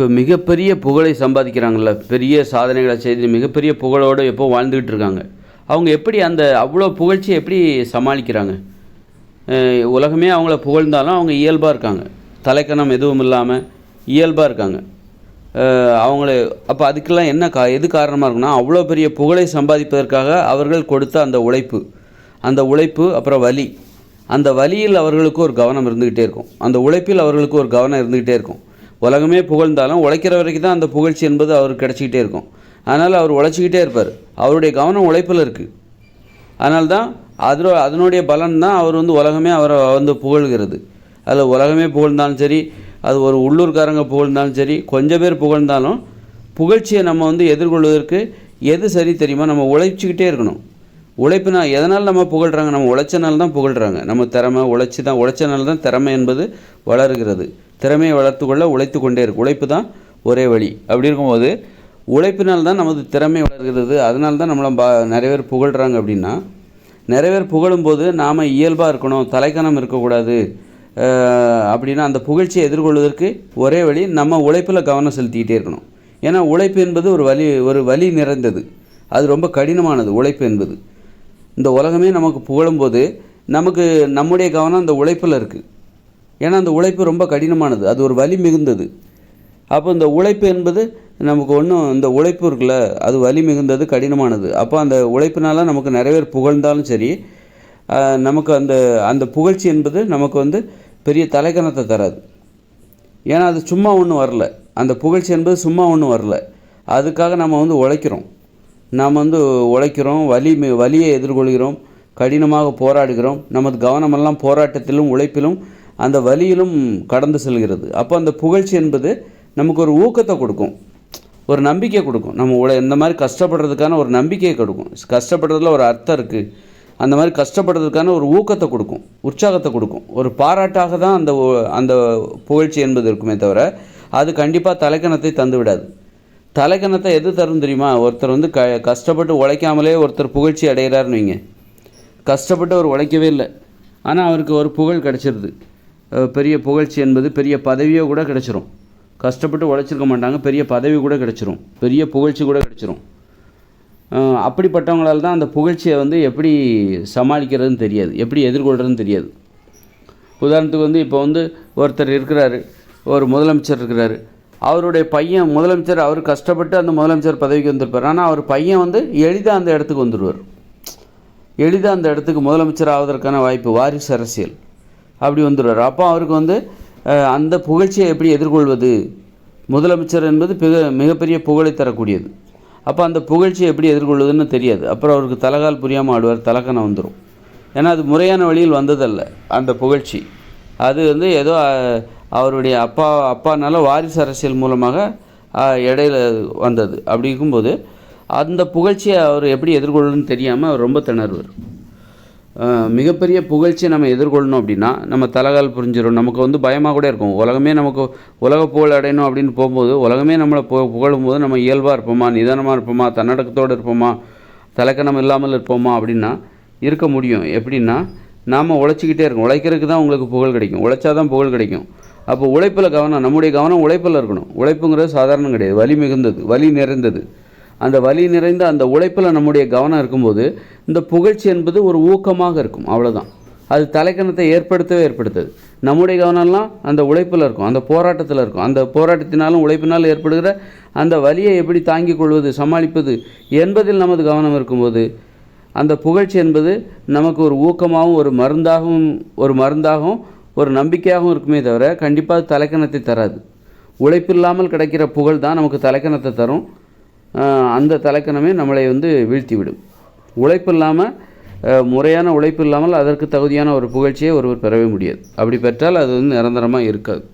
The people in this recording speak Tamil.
இப்போ மிகப்பெரிய புகழை சம்பாதிக்கிறாங்கல்ல. பெரிய சாதனைகளை செய்து மிகப்பெரிய புகழோடு எப்போ வாழ்ந்துக்கிட்டு இருக்காங்க. அவங்க எப்படி அந்த அவ்வளோ புகழ்ச்சியை எப்படி சமாளிக்கிறாங்க? உலகமே அவங்கள புகழ்ந்தாலும் அவங்க இயல்பாக இருக்காங்க. தலைக்கணம் எதுவும் இல்லாமல் இயல்பாக இருக்காங்க. அவங்கள அப்போ அதுக்கெல்லாம் என்ன கா எது காரணமாக இருக்குன்னா அவ்வளோ பெரிய புகழை சம்பாதிப்பதற்காக அவர்கள் கொடுத்த அந்த உழைப்பு. அந்த உழைப்பு அப்புறம் வலி. அந்த வலியில் அவர்களுக்கு ஒரு கவனம் இருந்துக்கிட்டே இருக்கும். அந்த உழைப்பில் அவர்களுக்கு ஒரு கவனம் இருந்துக்கிட்டே இருக்கும். உலகமே புகழ்ந்தாலும் உழைக்கிற வரைக்கும் தான் அந்த புகழ்ச்சி என்பது அவருக்கு கிடச்சிக்கிட்டே இருக்கும். அதனால் அவர் உழைச்சிக்கிட்டே இருப்பார். அவருடைய கவனம் உழைப்பில் இருக்குது அதனால்தான் அதில் அதனுடைய பலன் தான் அவர் வந்து உலகமே அவரை வந்து புகழ்கிறது. அதில் உலகமே புகழ்ந்தாலும் சரி அது ஒரு உள்ளூர்காரங்க புகழ்ந்தாலும் சரி கொஞ்சம் பேர் புகழ்ந்தாலும் புகழ்ச்சியை நம்ம வந்து எதிர்கொள்வதற்கு எது சரி தெரியுமா? நம்ம உழைச்சிக்கிட்டே இருக்கணும். உழைப்புனா எதனால் நம்ம புகழ்கிறாங்க நம்ம உழைச்சனால தான் புகழ்கிறாங்க நம்ம திறமை உழைச்சி தான் உழைச்சனால தான் திறமை என்பது வளர்கிறது. திறமையை வளர்த்து கொள்ள உழைத்து கொண்டே இருக்கு. உழைப்பு தான் ஒரே வழி. அப்படி இருக்கும்போது உழைப்பினால் தான் நமது திறமை வளர்கிறது. அதனால தான் நம்மளை பா நிறைய பேர் புகழ்கிறாங்க அப்படின்னா நிறைய பேர் புகழும்போது நாம் இயல்பாக இருக்கணும் தலைக்கணம் இருக்கக்கூடாது. அப்படின்னா அந்த புகழ்ச்சியை எதிர்கொள்வதற்கு ஒரே வழி நம்ம உழைப்பில் கவனம் செலுத்திக்கிட்டே இருக்கணும். ஏன்னா உழைப்பு என்பது ஒரு வலி ஒரு வலி நிறைந்தது. அது ரொம்ப கடினமானது உழைப்பு என்பது. இந்த உலகமே நமக்கு புகழும்போது நமக்கு நம்முடைய கவனம் அந்த உழைப்பில் இருக்குது ஏன்னா அந்த உழைப்பு ரொம்ப கடினமானது. அது ஒரு வலி மிகுந்தது. அப்போ இந்த உழைப்பு என்பது நமக்கு ஒன்றும் இந்த உழைப்பு இருக்குல்ல அது வலி மிகுந்தது கடினமானது. அப்போ அந்த உழைப்பினால நமக்கு நிறைய பேர் புகழ்ந்தாலும் சரி நமக்கு அந்த அந்த புகழ்ச்சி என்பது நமக்கு வந்து பெரிய தலைக்கணத்தை தராது. ஏன்னா அது சும்மா ஒன்றும் வரல. அந்த புகழ்ச்சி என்பது சும்மா ஒன்றும் வரல. அதுக்காக நம்ம வந்து உழைக்கிறோம். நாம் வந்து உழைக்கிறோம் வலி வலியை எதிர்கொள்கிறோம் கடினமாக போராடுகிறோம். நமது கவனமெல்லாம் போராட்டத்திலும் உழைப்பிலும் அந்த வழியிலும் கடந்து செல்கிறது. அப்போ அந்த புகழ்ச்சி என்பது நமக்கு ஒரு ஊக்கத்தை கொடுக்கும். ஒரு நம்பிக்கை கொடுக்கும். நம்ம உழை இந்த மாதிரி கஷ்டப்படுறதுக்கான ஒரு நம்பிக்கையை கொடுக்கும். கஷ்டப்படுறதுல ஒரு அர்த்தம் இருக்குது அந்த மாதிரி கஷ்டப்படுறதுக்கான ஒரு ஊக்கத்தை கொடுக்கும். உற்சாகத்தை கொடுக்கும். ஒரு பாராட்டாக தான் அந்த அந்த புகழ்ச்சி என்பது இருக்குமே தவிர அது கண்டிப்பாக தலைக்கணத்தை தந்து விடாது. தலைக்கணத்தை எது தரும் தெரியுமா? ஒருத்தர் வந்து க கஷ்டப்பட்டு உழைக்காமலே ஒருத்தர் புகழ்ச்சி அடைகிறாருன்னு வைங்க. கஷ்டப்பட்டு அவர் உழைக்கவே இல்லை. ஆனால் அவருக்கு ஒரு புகழ் கிடச்சிருது. பெரிய புகழ்ச்சி என்பது பெரிய பதவியோ கூட கிடச்சிரும். கஷ்டப்பட்டு உழைச்சிருக்க மாட்டாங்க பெரிய பதவி கூட கிடச்சிரும். பெரிய புகழ்ச்சி கூட கிடச்சிரும். அப்படிப்பட்டவங்களால் தான் அந்த புகழ்ச்சியை வந்து எப்படி சமாளிக்கிறதுன்னு தெரியாது எப்படி எதிர்கொள்கிறதுன்னு தெரியாது. உதாரணத்துக்கு வந்து இப்போ வந்து ஒருத்தர் இருக்கிறாரு ஒரு முதலமைச்சர் இருக்கிறாரு. அவருடைய பையன் முதலமைச்சர் அவர் கஷ்டப்பட்டு அந்த முதலமைச்சர் பதவிக்கு வந்திருப்பார். ஆனால் அவர் பையன் வந்து எளிதாக அந்த இடத்துக்கு வந்துடுவார் எளிதாக அந்த இடத்துக்கு முதலமைச்சர் ஆவதற்கான வாய்ப்பு வாரிசு அரசியல். அப்படி வந்துடுவார் அப்போ அவருக்கு வந்து அந்த புகழ்ச்சியை எப்படி எதிர்கொள்வது? முதலமைச்சர் என்பது மிக மிகப்பெரிய புகழை தரக்கூடியது. அப்போ அந்த புகழ்ச்சியை எப்படி எதிர்கொள்வதுன்னு தெரியாது. அப்புறம் அவருக்கு தலகால் புரியாமல் ஆடுவார் தலக்கணம் வந்துடும் ஏன்னா அது முறையான வழியில் வந்ததல்ல அந்த புகழ்ச்சி. அது வந்து ஏதோ அவருடைய அப்பா அப்பானால வாரிசு அரசியல் மூலமாக இடையில வந்தது. அப்படி இருக்கும்போது அந்த புகழ்ச்சியை அவர் எப்படி எதிர்கொள்ளணும்னு தெரியாமல் அவர் ரொம்ப திணறுவார். மிகப்பெரிய புகழ்ச்சியை நம்ம எதிர்கொள்ளணும் அப்படின்னா நம்ம தலகால் புரிஞ்சிடும் நமக்கு வந்து பயமாக கூட இருக்கும். உலகமே நமக்கு உலக புகழ் அடையணும் அப்படின்னு போகும்போது உலகமே நம்மளை பு புகழும் போது நம்ம இயல்பாக இருப்போமா நிதானமாக இருப்போமா தன்னடக்கத்தோடு இருப்போமா தலைக்கணம் இல்லாமல் இருப்போமா அப்படின்னா இருக்க முடியும். எப்படின்னா நாம் உழைச்சிக்கிட்டே இருக்கோம். உழைக்கிறதுக்கு தான் உங்களுக்கு புகழ் கிடைக்கும். உழைச்சா தான் புகழ் கிடைக்கும். அப்போ உழைப்பில் கவனம் நம்முடைய கவனம் உழைப்பில் இருக்கணும். உழைப்புங்கிறது சாதாரணம் கிடையாது. வலி மிகுந்தது வலி நிறைந்தது. அந்த வலி நிறைந்த அந்த உழைப்பில் நம்முடைய கவனம் இருக்கும்போது இந்த புகழ்ச்சி என்பது ஒரு ஊக்கமாக இருக்கும். அவ்வளோதான் அது தலைக்கணத்தை ஏற்படுத்தவே ஏற்படுத்துது. நம்முடைய கவனம்லாம் அந்த உழைப்பில் இருக்கும் அந்த போராட்டத்தில் இருக்கும். அந்த போராட்டத்தினாலும் உழைப்பினாலும் ஏற்படுகிற அந்த வலியை எப்படி தாங்கிக் கொள்வது சமாளிப்பது என்பதில் நமது கவனம் இருக்கும்போது அந்த புகழ்ச்சி என்பது நமக்கு ஒரு ஊக்கமாகவும் ஒரு மருந்தாகவும் ஒரு மருந்தாகவும் ஒரு நம்பிக்கையாகவும் இருக்குமே தவிர கண்டிப்பாக தலைக்கணத்தை தராது. உழைப்பில்லாமல் கிடைக்கிற புகழ் தான் நமக்கு தலைக்கணத்தை தரும். அந்த தலைக்கணமே நம்மளை வந்து வீழ்த்திவிடும். உழைப்பு இல்லாமல் முறையான உழைப்பு இல்லாமல் அதற்கு தகுதியான ஒரு புகழ்ச்சியை ஒருவர் பெறவே முடியாது. அப்படி பெற்றால் அது வந்து நிரந்தரமாக இருக்காது.